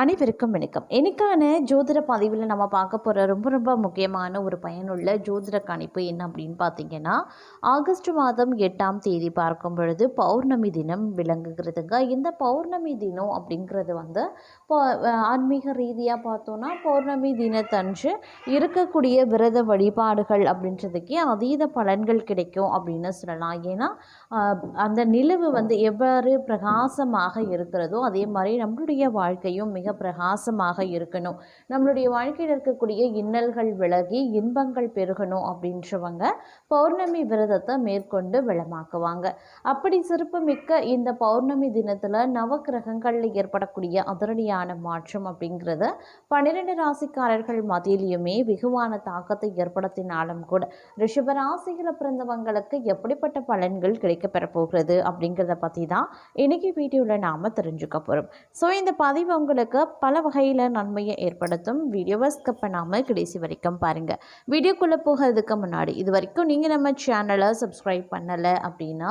அனைவருக்கும் வணக்கம். எனக்கான ஜோதிட பதிவில் நம்ம பார்க்க போகிற ரொம்ப ரொம்ப முக்கியமான ஒரு பயனுள்ள ஜோதிட கணிப்பு என்ன அப்படின்னு பார்த்தீங்கன்னா ஆகஸ்ட் மாதம் எட்டாம் தேதி பார்க்கும் பொழுது பௌர்ணமி தினம் விளங்குகிறதுங்க. இந்த பௌர்ணமி தினம் அப்படிங்கிறது வந்து இப்போ ஆன்மீக ரீதியாக பார்த்தோன்னா பௌர்ணமி தினத்தன்று இருக்கக்கூடிய விரத வழிபாடுகள் அப்படின்றதுக்கே அதீத பலன்கள் கிடைக்கும் அப்படின்னு சொல்லலாம். ஏன்னா அந்த நிலவு வந்து எவ்வாறு பிரகாசமாக இருக்கிறதோ அதே மாதிரி நம்மளுடைய வாழ்க்கையும் மிக பிரகாசமாக இருக்கணும். நம்மளுடைய வாழ்க்கையில் இருக்கக்கூடிய இன்னல்கள் விலகி இன்பங்கள் பெருகணும் அப்படின்றவங்க பௌர்ணமி விரதத்தை மேற்கொண்டு விளமாக்குவாங்க. அப்படி சிறப்புமிக்க இந்த பௌர்ணமி தினத்தில் நவக்கிரகங்களில் ஏற்படக்கூடிய அதிரடியான மாற்றம் அப்படிங்கிறது பன்னிரெண்டு ராசிக்காரர்கள் மத்தியிலையுமே வெகுவான தாக்கத்தை ஏற்படுத்தினாலும் கூட ரிஷபராசியில் பிறந்தவங்களுக்கு எப்படிப்பட்ட பலன்கள் கிடைக்கப்பெற போகிறது அப்படிங்கிறத பற்றி தான் இன்னைக்கு வீடியோவில் நாம் தெரிஞ்சுக்க போகிறோம் ஸோ இந்த பதிவு உங்களுக்கு பல வகையில் நன்மையை ஏற்படுத்தும் வீடியோவை ஸ்கிப் பண்ணாமல் கடைசி வரைக்கும் பாருங்கள் வீடியோக்குள்ளே போகிறதுக்கு முன்னாடி இது வரைக்கும் நீங்கள் நம்ம சேனலை சப்ஸ்கிரைப் பண்ணலை அப்படின்னா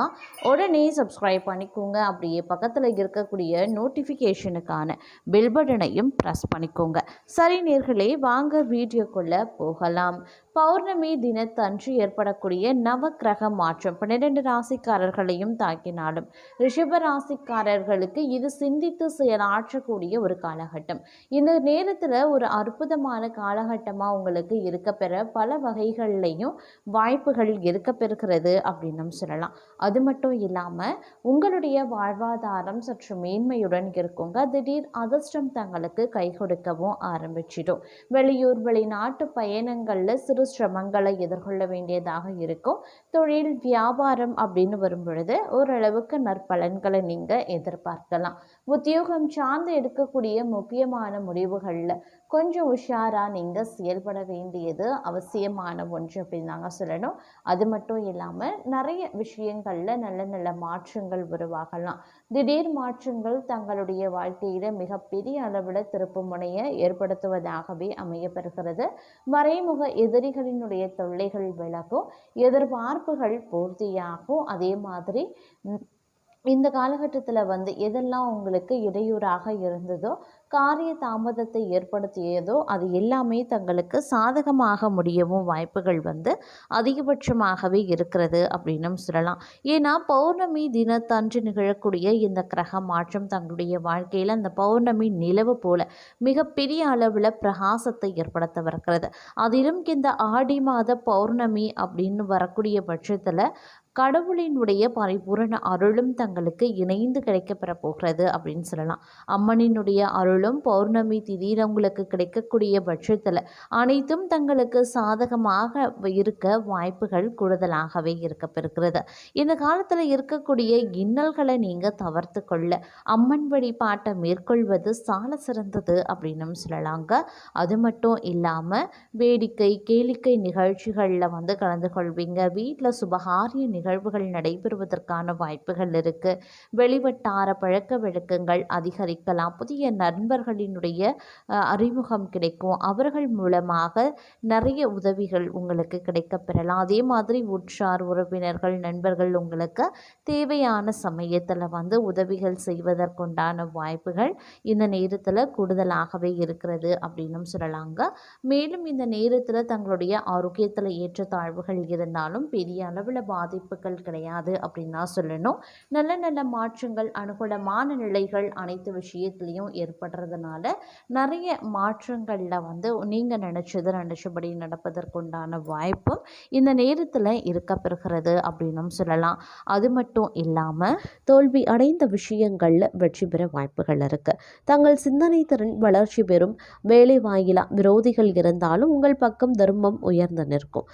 உடனே சப்ஸ்கிரைப் பண்ணிக்கோங்க. அப்படியே பக்கத்தில் இருக்கக்கூடிய நோட்டிஃபிகேஷனுக்கான பெல் பட்டனையும் ப்ரெஸ் பண்ணிக்கோங்க. சரி நேர்களே வாங்க வீடியோக்குள்ளே போகலாம். பௌர்ணமி தினத்தன்று ஏற்படக்கூடிய நவக்கிரக மாற்றம் பன்னிரெண்டு ராசிக்காரர்களையும் தாக்கினாலும் ரிஷப ராசிக்காரர்களுக்கு இது சிந்தித்து செயலாற்றக்கூடிய ஒரு காலகட்டம். இந்த நேரத்தில் ஒரு அற்புதமான காலகட்டமாக உங்களுக்கு இருக்கப்பெற பல வகைகள்லையும் வாய்ப்புகள் இருக்கப்பெறுகிறது அப்படின்னும் சொல்லலாம். அது மட்டும் இல்லாமல் உங்களுடைய வாழ்வாதாரம் சற்று மேன்மையுடன் இருக்குங்க. திடீர் அதிர்ஷ்டம் தங்களுக்கு கை கொடுக்கவும் ஆரம்பிச்சிடும். வெளியூர் வெளிநாட்டு பயணங்களில் சிறு சிரமங்களை எதிர்கொள்ள வேண்டியதாக இருக்கும். தொழில் வியாபாரம் அப்படின்னு வரும் பொழுது ஓரளவுக்கு நற்பலன்களை நீங்கள் எதிர்பார்க்கலாம். உத்தியோகம் சார்ந்து எடுக்கக்கூடிய முக்கியமான முடிவுகளில் கொஞ்சம் உஷாராக நீங்கள் செயல்பட வேண்டியது அவசியமான ஒன்று அப்படின்னு நாங்கள் சொல்லணும். அது மட்டும் இல்லாமல் நிறைய விஷயங்களில் நல்ல நல்ல மாற்றங்கள் உருவாகலாம். திடீர் மாற்றங்கள் தங்களுடைய வாழ்க்கையில் மிகப்பெரிய அளவில் திருப்பு முனையை ஏற்படுத்துவதாகவே அமையப்பெறுகிறது. மறைமுக எதிரிகளினுடைய தொல்லைகள் விலகும் எதிர்பார்ப்புகள் பூர்த்தியாகும். அதே மாதிரி இந்த காலகட்டத்தில் வந்து எதெல்லாம் உங்களுக்கு இடையூறாக இருந்ததோ காரிய தாமதத்தை ஏற்படுத்தியதோ அது எல்லாமே தங்களுக்கு சாதகமாக முடியவும் வாய்ப்புகள் வந்து அதிகபட்சமாகவே இருக்கிறது அப்படின்னும் சொல்லலாம். ஏன்னா பௌர்ணமி தினத்தன்று நிகழக்கூடிய இந்த கிரக மாற்றம் தங்களுடைய வாழ்க்கையில் அந்த பௌர்ணமி நிலவு போல மிகப்பெரிய அளவில் பிரகாசத்தை ஏற்படுத்தவிருக்கிறது. அதிலும் இந்த ஆடி மாத பௌர்ணமி அப்படின்னு வரக்கூடிய பட்சத்தில் கடவுளினுடைய பரிபூரண அருளும் தங்களுக்கு இணைந்து கிடைக்கப்பெற போகிறது அப்படின்னு சொல்லலாம். அம்மனினுடைய அருளும் பௌர்ணமி திடீர் உங்களுக்கு கிடைக்கக்கூடிய பட்சத்தில் அனைத்தும் தங்களுக்கு சாதகமாக இருக்க வாய்ப்புகள் கூடுதலாகவே இருக்கப்பெறுகிறது. இந்த காலத்தில் இருக்கக்கூடிய இன்னல்களை நீங்கள் தவிர்த்து கொள்ள அம்மன் வழிபாட்டை மேற்கொள்வது சால சிறந்தது அப்படின்னும் சொல்லலாங்க. அது மட்டும் இல்லாமல் வேடிக்கை கேளிக்கை நிகழ்ச்சிகளில் வந்து கலந்து கொள்வீங்க. வீட்டில் சுபகாரிய நிகழ்ச்சி நிகழ்வுகள் நடைபெறுவதற்கான வாய்ப்புகள் இருக்குது வெளிவட்டார பழக்க வழக்கங்கள் அதிகரிக்கலாம். புதிய நண்பர்களினுடைய அறிமுகம் கிடைக்கும். அவர்கள் மூலமாக நிறைய உதவிகள் உங்களுக்கு கிடைக்கப்பெறலாம் அதே மாதிரி உற்றார் உறவினர்கள் நண்பர்கள் உங்களுக்கு தேவையான சமயத்தில் வந்து உதவிகள் செய்வதற்குண்டான வாய்ப்புகள் இந்த நேரத்தில் கூடுதலாகவே இருக்கிறது அப்படின்னும் சொல்லலாங்க. மேலும் இந்த நேரத்தில் தங்களுடைய ஆரோக்கியத்தில் ஏற்றத்தாழ்வுகள் இருந்தாலும் பெரிய அளவில் பாதிப்பு பாதிப்புகள் கிடையாது அப்படின்னு தான் சொல்லணும். நல்ல நல்ல மாற்றங்கள் அனுகூலமான நிலைகள் அனைத்து விஷயத்துலேயும் ஏற்படுறதுனால நிறைய மாற்றங்களில் வந்து நீங்கள் நினச்சது நினச்சபடி நடப்பதற்குண்டான வாய்ப்பும் இந்த நேரத்தில் இருக்கப்பெறுகிறது அப்படின்னும் சொல்லலாம். அது மட்டும் இல்லாமல் தோல்வி அடைந்த விஷயங்களில் வெற்றி பெற வாய்ப்புகள் இருக்குது தங்கள் சிந்தனை திறன் வளர்ச்சி பெறும். வேலை வாயிலாக விரோதிகள் இருந்தாலும் உங்கள் பக்கம் தர்மம் உயர்ந்து நிற்கும்.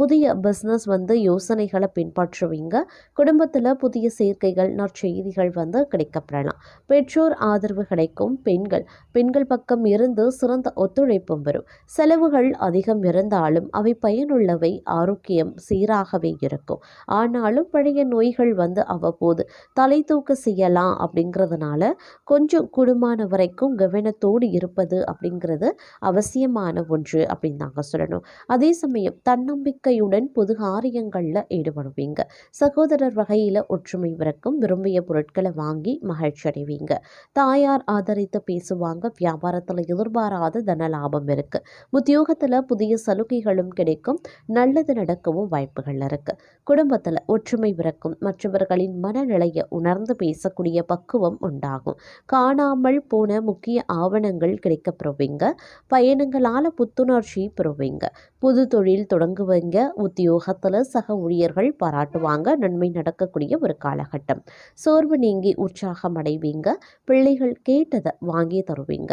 புதிய பிஸ்னஸ் வந்து யோசனைகளை பின் பின்பற்றுவீங்க. குடும்பத்தில் புதிய சேர்க்கைகள் நற்செய்திகள் வந்து கிடைக்கப்படலாம். பெற்றோர் ஆதரவு கிடைக்கும். பெண்கள் பெண்கள் பக்கம் இருந்து சிறந்த ஒத்துழைப்பும் வரும் செலவுகள் அதிகம் இருந்தாலும் அவை பயனுள்ளவை ஆரோக்கியம் சீராகவே இருக்கும். ஆனாலும் பழைய நோய்கள் வந்து அவ்வப்போது தலை தூக்க செய்யலாம் அப்படிங்கிறதுனால கொஞ்சம் கூடுமான வரைக்கும் கவனத்தோடு இருப்பது அப்படிங்கிறது அவசியமான ஒன்று அப்படின்னு நாங்கள் சொல்லணும். அதே சமயம் தன்னம்பிக்கையுடன் பொது காரியங்களில் ஈடுபடுவீங்க. பெறுவீங்க சகோதரர் வகையில் ஒற்றுமை பிறக்கும். விரும்பிய பொருட்களை வாங்கி மகிழ்ச்சி அடைவீங்க. தாயார் ஆதரித்து பேசுவாங்க. வியாபாரத்தில் எதிர்பாராத தன லாபம் இருக்கு. உத்தியோகத்தில் புதிய சலுகைகளும் கிடைக்கும். நல்லது நடக்கவும் வாய்ப்புகள் இருக்கு. குடும்பத்தில் ஒற்றுமை பிறக்கும். மற்றவர்களின் மனநிலையை உணர்ந்து பேசக்கூடிய பக்குவம் உண்டாகும். காணாமல் போன முக்கிய ஆவணங்கள் கிடைக்க பெறுவீங்க. பயணங்களால் புத்துணர்ச்சி பெறுவீங்க. புது தொழில் தொடங்குவீங்க. உத்தியோகத்தில் சக ஊழியர்கள் பாராட்டுவாங்க. நன்மை நடக்கக்கூடிய ஒரு காலகட்டம். சோர்வு நீங்கி உற்சாகம் அடைவீங்க. பிள்ளைகள் கேட்டதை வாங்கி தருவீங்க.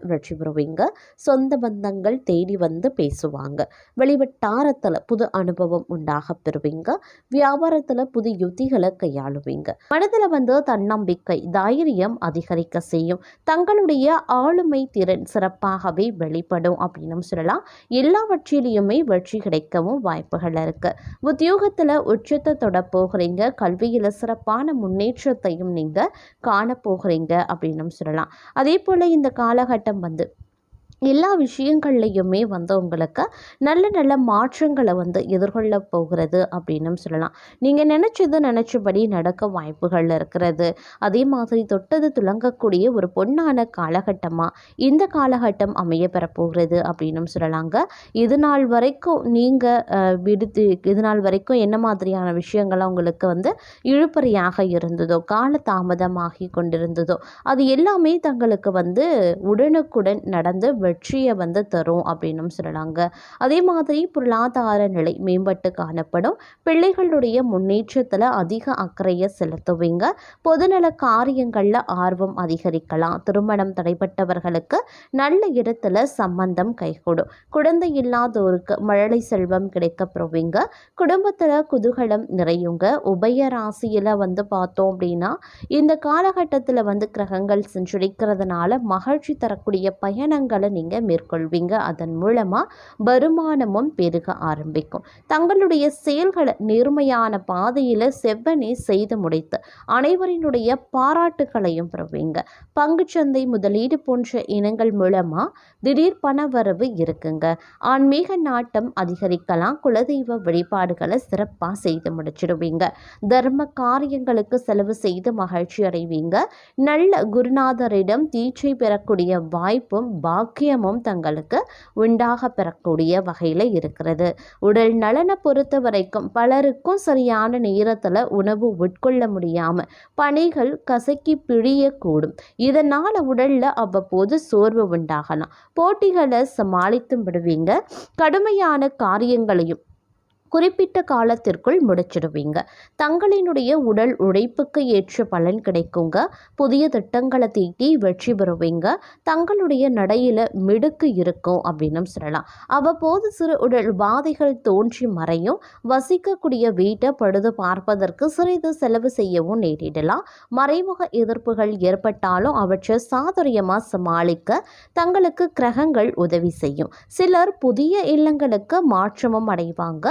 வெற்றி பெறுவீங்க. சொந்த பந்தங்கள் தேடி வந்து பேசுவாங்க. வெளிவட்டாரத்தில் புது அனுபவம் உண்டாக பெறுவீங்க. வியாபாரத்தில் புது யுத்திகளை கையாளுவீங்க. மனதில் வந்து தன்னம்பிக்கை தைரியம் அதிகரிக்க செய்யும். தங்களுடைய ஆளுமை திறன் சிறப்பாகவே வெளிப்படும் அப்படின்னு சொல்லலாம். எல்லாவற்றிலையுமே வெற்றி கிடைக்கவும் வாய்ப்புகள் இருக்கு. உத்தியோகத்தில் உச்சத்தை தொட போகிறீங்க. கல்வியில் சிறப்பான முன்னேற்றத்தையும் நீங்கள் காணப்போகிறீங்க அப்படின்னு சொல்லலாம். அதே போல் இந்த காலகட்டம் வந்து எல்லா விஷயங்கள்லையுமே வந்து உங்களுக்கு நல்ல நல்ல மாற்றங்களை வந்து எதிர்கொள்ள போகிறது அப்படின்னு சொல்லலாம். நீங்கள் நினச்சது நினச்சபடி நடக்க வாய்ப்புகள் இருக்கிறது. அதே மாதிரி தொட்டது துளங்கக்கூடிய ஒரு பொன்னான காலகட்டமாக இந்த காலகட்டம் அமைய பெறப்போகிறது அப்படின்னு சொல்லலாங்க. இது நாள் வரைக்கும் நீங்கள் விடுத்து இது நாள் வரைக்கும் என்ன மாதிரியான விஷயங்கள்லாம் உங்களுக்கு வந்து இழுப்பறையாக இருந்ததோ கால தாமதமாகி கொண்டிருந்ததோ அது எல்லாமே தங்களுக்கு வந்து உடனுக்குடன் நடந்து வெற்றியை வந்து தரும் அப்படின்னும் சொல்லலாங்க. அதே மாதிரி பொருளாதார நிலை மேம்பட்டு காணப்படும். பிள்ளைகளுடைய முன்னேற்றத்தில் அதிக அக்கறையை செலுத்துவீங்க. பொதுநல காரியங்களில் ஆர்வம் அதிகரிக்கலாம். திருமணம் தடைப்பட்டவர்களுக்கு நல்ல இடத்துல சம்பந்தம் கைகூடும். குழந்தை இல்லாதோருக்கு மழலை செல்வம் கிடைக்க பெறுவீங்க குடும்பத்தில் குதூகலம் நிறையுங்க. உபய ராசியில் வந்து பார்த்தோம் அப்படின்னா இந்த காலகட்டத்தில் வந்து கிரகங்கள் சென்றிருக்கிறதுனால மகிழ்ச்சி தரக்கூடிய பயணங்களை நீங்கள் மேற்கொள்வீங்க. அதன் மூலமாக வருமானமும் பெருக ஆரம்பிக்கும். தங்களுடைய செயல்களை நேர்மையான பாதையில் செவ்வனே செய்து முடித்து அனைவரினுடைய பாராட்டுகளையும் பெறுவீங்க. பங்குச்சந்தை முதலீடு போன்ற இனங்கள் மூலமாக திடீர் பணவரவு இருக்குங்க. ஆன்மீக நாட்டம் அதிகரிக்கலாம். குலதெய்வ வழிபாடுகளை சிறப்பாக செய்து முடிச்சிடுவீங்க. தர்ம காரியங்களுக்கு செலவு செய்து மகிழ்ச்சி அடைவீங்க. நல்ல குருநாதரிடம் தீட்சை பெறக்கூடிய வாய்ப்பும் பாக்கியம் பாக்கியமும் தங்களுக்கு உண்டாக பெறக்கூடிய வகையில் இருக்கிறது. உடல் நலனை பொறுத்த வரைக்கும் பலருக்கும் சரியான நேரத்தில் உணவு உட்கொள்ள முடியாமல் பணிகள் கசக்கி பிழியக்கூடும். இதனால் உடலில் அவ்வப்போது சோர்வு உண்டாகலாம். போட்டிகளை சமாளித்து விடுவீங்க. கடுமையான காரியங்களையும் குறிப்பிட்ட காலத்திற்குள் முடிச்சிடுவீங்க. தங்களினுடைய உடல் உழைப்புக்கு ஏற்ற பலன் கிடைக்குங்க. புதிய திட்டங்களை தீட்டி வெற்றி பெறுவீங்க. தங்களுடைய நடையில் மிடுக்கு இருக்கும் அப்படின்னு சொல்லலாம். அவ்வப்போது சிறு உடல் பாதைகள் தோன்றி மறையும். வசிக்கக்கூடிய வீட்டை பழுது பார்ப்பதற்கு சிறிது செலவு செய்யவும் நேரிடலாம். மறைமுக எதிர்ப்புகள் ஏற்பட்டாலும் அவற்றை சாதுரியமாக சமாளிக்க தங்களுக்கு கிரகங்கள் உதவி செய்யும். சிலர் புதிய இல்லங்களுக்கு மாற்றமும் அடைவாங்க.